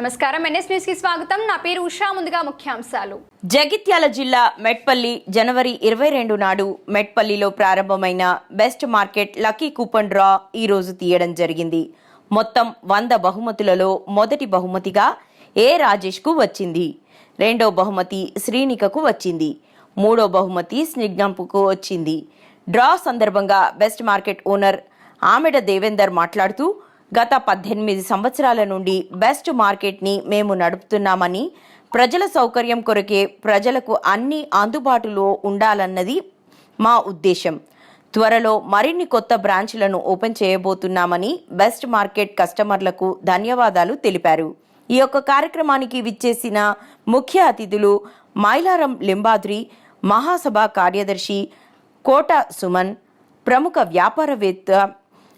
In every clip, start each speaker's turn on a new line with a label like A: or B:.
A: నమస్కారం. ఎన్ఎస్ న్యూస్కి స్వాగతం. నా పేరు ఉషా. ముందుగా ముఖ్యాంశాలు.
B: జగిత్యాల జిల్లా మెట్పల్లి జనవరి ఇరవై రెండు నాడు మెట్పల్లిలో ప్రారంభమైన best market lucky coupon draw ఈ రోజు తీయడం జరిగింది. మొత్తం వంద బహుమతులలో మొదటి బహుమతిగా ఏ రాజేష్కు వచ్చింది? రెండో బహుమతి శ్రీనికకు వచ్చింది. మూడో బహుమతి స్నిగ్నంపుకు వచ్చింది. డ్రా సందర్భంగా బెస్ట్ మార్కెట్ ఓనర్ ఆమెడ దేవేందర్ మాట్లాడుతూ గత పద్దెనిమిది సంవత్సరాల నుండి బెస్ట్ మార్కెట్ని మేము నడుపుతున్నామని ప్రజల సౌకర్యం కొరకే ప్రజలకు అన్ని అందుబాటులో ఉండాలన్నది మా ఉద్దేశం. త్వరలో మరిన్ని కొత్త బ్రాంచ్లను ఓపెన్ చేయబోతున్నామని బెస్ట్ మార్కెట్ కస్టమర్లకు ధన్యవాదాలు తెలిపారు. ఈ యొక్క కార్యక్రమానికి విచ్చేసిన ముఖ్య అతిథులు మైలారం లింబాద్రి మహాసభ కార్యదర్శి కోట సుమన్ ప్రముఖ వ్యాపారవేత్త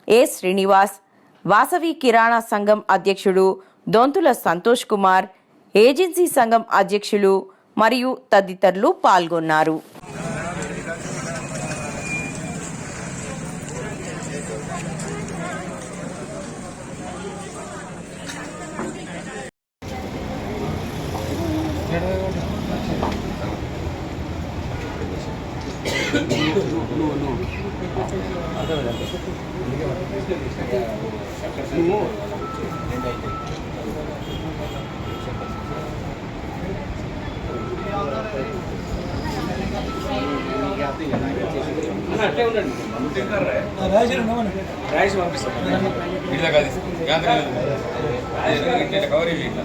B: ఏ శ్రీనివాస్ వాసవి కిరాణా సంఘం అధ్యక్షుడు దొంతుల సంతోష్ కుమార్ ఏజెన్సీ సంఘం అధ్యక్షులు మరియు తదితరులు పాల్గొన్నారు.
C: రైస్ పంపిస్తాం
D: ఇట్లా కాదు ఇట్లా కవరేజ్ ఇట్లా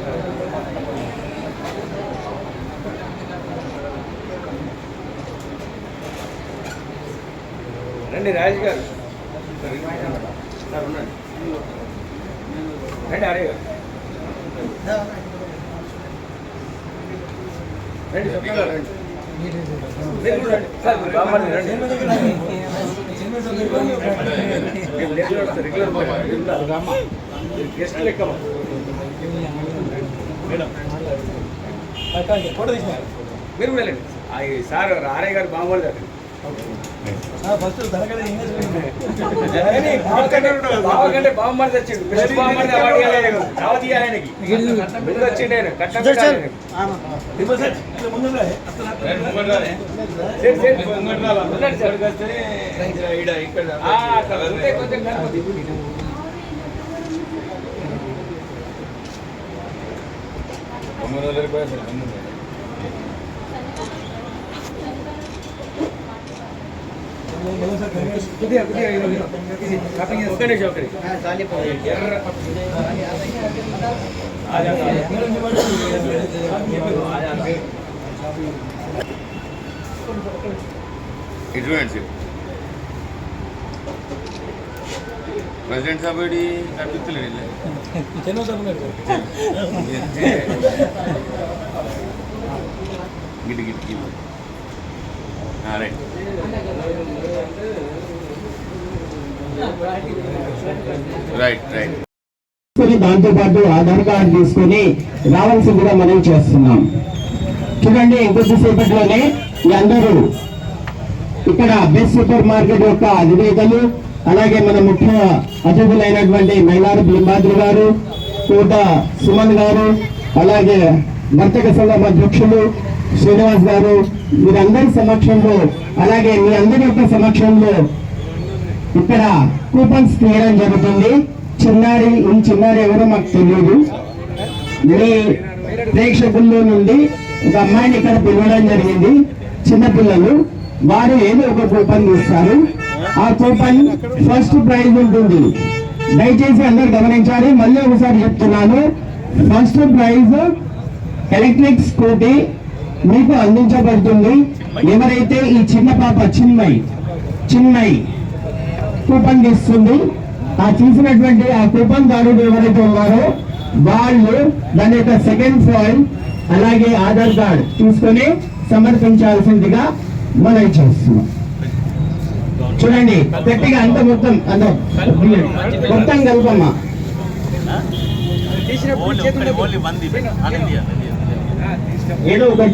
C: రండి రాజు గారు. రండి అరే గారు. రండి చెప్పండి రండి. మీరు కూడా. గెస్ట్ లెక్క మీరు వెళ్ళండి. సార్ ఆర్ఐ గారు అక్కడ
E: ఫస్ట్ తరగతి ఇంగ్లీష్
C: బావకంటే బామ్మర్ది వచ్చిండు బెస్ట్ బామ్మర్ది అవార్డు ఇవ్వాలి ఆయనకు. దావత్ ఇవ్వాలి ఆయనకి. ముందు వచ్చిండు ఆయన. కనపడుతుంది.
D: తొమ్మిది వందల రూపాయలు సార్ తొమ్మిది వందలు.
C: కొద్దిగా, కొద్దిగా ఇదిగో, ఇదిగో. ఒక్క నిమిషం, ఒక్క
F: దాంతో పాటు ఆధార్ కార్డు తీసుకొని రావాల్సి కూడా మనం చేస్తున్నాం. చూడండి ఇంకొద్దిసేపట్లోనే మీ అందరూ ఇక్కడ బెస్ట్ సూపర్ మార్కెట్ యొక్క అధినేతలు అలాగే మన ముఖ్య అతిథులైనటువంటి మైలారు బింబాద్రి గారు కోట సుమన్ గారు అలాగే వర్తక సంఘం అధ్యక్షులు శ్రీనివాస్ గారు మీరందరి సమక్షంలో అలాగే మీ అందరి యొక్క సమక్షంలో ఇక్కడ కూపన్స్ తీయడం జరుగుతుంది. చిన్నారి ఈ చిన్నారి ఎవరో మాకు తెలియదు మీ ప్రేక్షకుల్లో నుండి ఒక అమ్మాయిని ఇక్కడ పిలవడం జరిగింది. చిన్నపిల్లలు వారు ఏదో ఒక కూపన్ ఇస్తారు ఆ కూపన్ ఫస్ట్ ప్రైజ్ ఉంటుంది. దయచేసి అందరు గమనించాలి. మళ్ళీ ఒకసారి చెప్తున్నాను. ఫస్ట్ ప్రైజ్ ఎలక్ట్రిక్ స్కూటీ మీకు అందించబడుతుంది. ఎవరైతే ఈ చిన్న పాప చిన్మయి చిన్మయి కూపన్ తీస్తుంది ఆ తీసినటువంటి ఆ కూపన్ దారుడు ఎవరైతే ఉన్నారో వాళ్ళు దాని యొక్క సెకండ్ ఫాయిల్ అలాగే ఆధార్ కార్డ్ తీసుకొని సమర్పించాల్సిందిగా మనం చేస్తున్నాం. చూడండి గట్టిగా అంత మొత్తం అంత మొత్తం కలపమ్మా ఏదో ఒకటి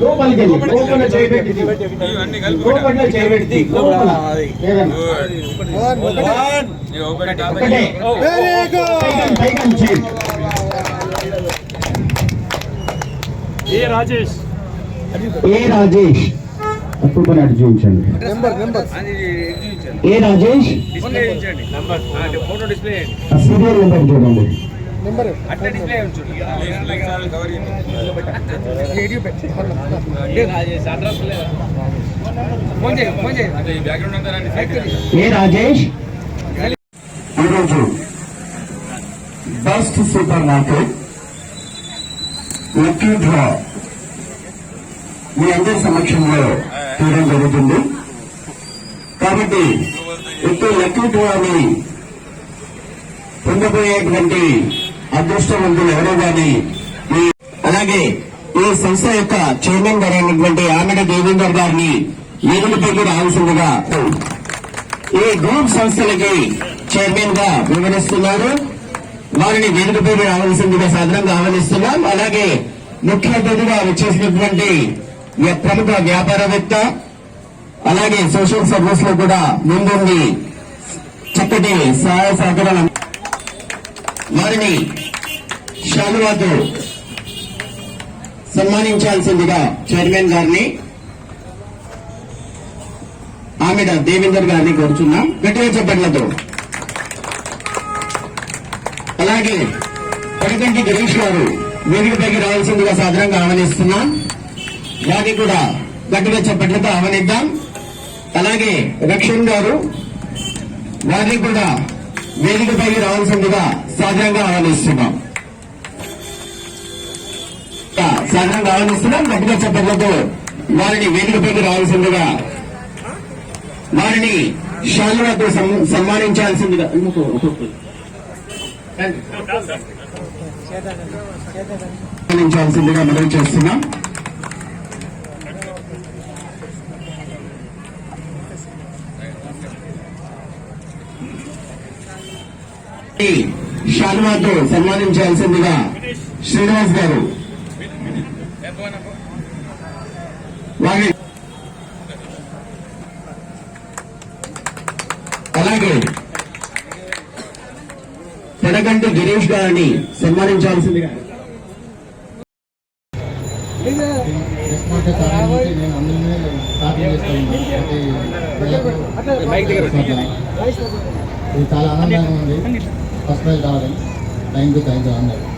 F: లోపలికి వెళ్ళి. లోపల చేయబెట్టి. లోపల చేయబెట్టి. ఒకటే.
E: ఏ రాజేష్?
F: ఏ రాజేష్? అప్పుడు అటు చూపించండి. ఏ రాజేష్? సీరియల్ నెంబర్ చూడండి.
E: నెంబర్
C: అట్లా డిస్ప్లే ఉంచండి ఫోన్ చేయి ఫోన్ చేయి.
F: ఏ రాజేష్? ఈరోజు best super market lucky draw మీ అందరి సమక్షంలో తీయడం జరుగుతుంది. కాబట్టి ఇప్పుడు లక్కీ డ్రాని పొందబోయేటువంటి అదృష్టవంతులు ఎవరో గాని అలాగే ఈ సంస్థ యొక్క చైర్మన్ గారు అయినటువంటి ఆమెడ దేవేందర్ గారిని ఏడుపైకి రావాల్సిందిగా ఈ గ్రూప్ సంస్థలకి చైర్మన్గా వివరిస్తున్నారు. వారిని వేదికపై రావాల్సిందిగా సాధారణంగా ఆహ్వానిస్తున్నాం. అలాగే ముఖ్య అతిథిగా వచ్చేసినటువంటి ప్రముఖ వ్యాపారవేత్త అలాగే సోషల్ సర్వీస్లో కూడా ముందుండి చక్కటి సహాయ సహకారాలు వారిని శాలువాతో సన్మానించాల్సిందిగా చైర్మన్ గారిని ఆమెడ దేవేందర్ గారిని కోరుచున్నాం. గట్టిగా చెప్పట్లతో అలాగే పడికంటి గిరీష్ గారు వేదికపైకి రావాల్సిందిగా సాధారణంగా ఆహ్వానిస్తున్నాం. వారిని కూడా గట్టిగా చెప్పట్లతో ఆహ్వానిద్దాం. అలాగే రక్షణ్ గారు వారిని కూడా వేదికపైకి రావాల్సిందిగా సాధారణంగా ఆహ్వానిస్తున్నాం. సహనం ఆహ్వానిస్తున్నాం గట్టిగా చెప్పట్లతో వారిని వేదికపైకి రావాల్సిందిగా వారిని శాలువాతో సన్మానించాల్సిందిగా సన్మానించాల్సిందిగా మనం చేస్తున్నాం. ఈ శాలువాతో సన్మానించాల్సిందిగా శ్రీనివాస్ గారు వారి అలాగే పెడగంటి గిరీష్ గారిని సన్మానించాల్సిందిగా.
G: ఇది చాలా ఆనందంగా ఉంది. ఫస్ట్ ప్రైజ్ రావడం. థ్యాంక్ యూ థ్యాంక్ యూ అందరు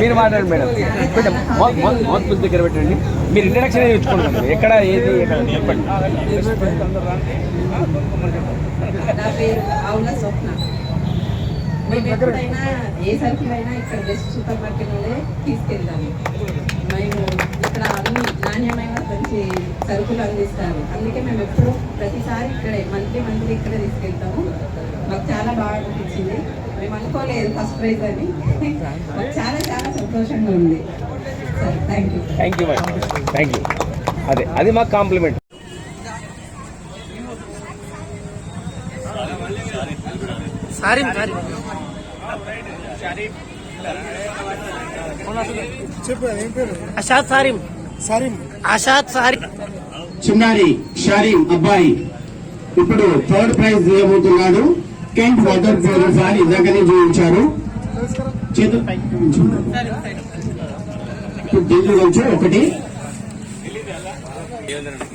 C: మీరు మాట్లాడండి మేడం. కొంచెం మౌత్ దగ్గర పెట్టండి. మీరు ఇంట్రడక్షన్ ఇచ్చుకోండి ఎక్కడ ఏది చెప్పండి
H: నా పేరు ఆవుల స్వప్న. మేము ఎప్పుడైనా ఏ సరుకులైనా ఇక్కడ బెస్ట్ సూపర్ మార్కెట్ నుండే తీసుకెళ్తాము. మేము నాణ్యమైన మంచి సరుకులు అందిస్తారు. అందుకే మేము ఎప్పుడు ప్రతిసారి ఇక్కడే మంత్లీ మంత్లీ ఇక్కడే తీసుకెళ్తాము. మాకు చాలా బాగా అనిపించింది. మేము అనుకోలేదు ఫస్ట్ ప్రైజ్ అని. మాకు చాలా చాలా సంతోషంగా ఉంది. సరే thank you
C: thank you madam thank you అదే అది మాకు కాంప్లిమెంట్
E: అషాద్ సారిం. సారిం. అషాద్ సారిం.
F: చిన్నారి షారీం అబ్బాయి ఇప్పుడు థర్డ్ ప్రైజ్ ఇవ్వబోతున్నాడు. కెంట్ వాటర్ ప్యూరిఫైర్ ఇందాకనే చూపించారు. కొంచెం ఒకటి.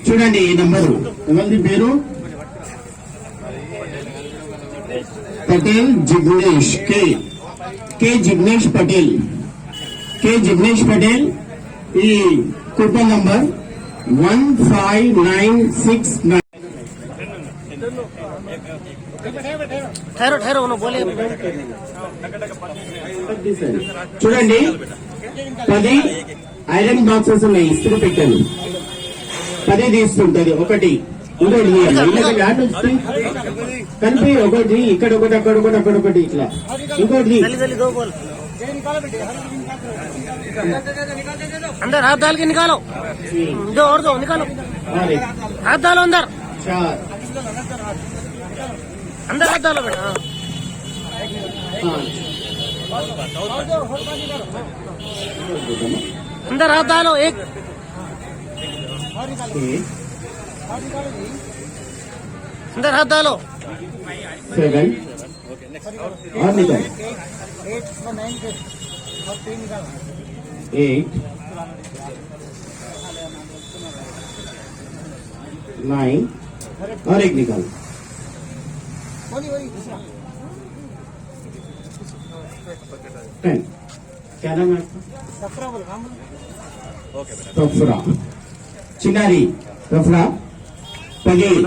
F: చూడండి ఈ నంబరు. ఎవరిది పేరు? పటేల్ జిగ్నేష్ కే. కే జిగ్నేష్ పటేల్. కే జిగ్నేష్ పటేల్. ఈ photo number one
E: five nine six nine
F: చూడండి. పది ఐరన్ బాక్సెస్ ఉన్నాయి ఇస్త్రీ పెట్టాను పది తీసుకుంటది ఒకటి. కనిపి ఒకటి ఇక్కడ ఒకటి అక్కడ ఒకటి అక్కడ ఒకటి ఇట్లా. ఇంకోటి
E: अंदर हाथ डाल के निकालो। दो और दो निकालो। हाथ डालो अंदर। अंदर हाथ डालो बेटा हाँ। अंदर हाथ डालो, एक। अंदर हाथ डालो।
F: सेवन और निकल एट नाइन और एक निकाल टेन क्या नाम है आपका रफरा चिनारी रफरा पगेल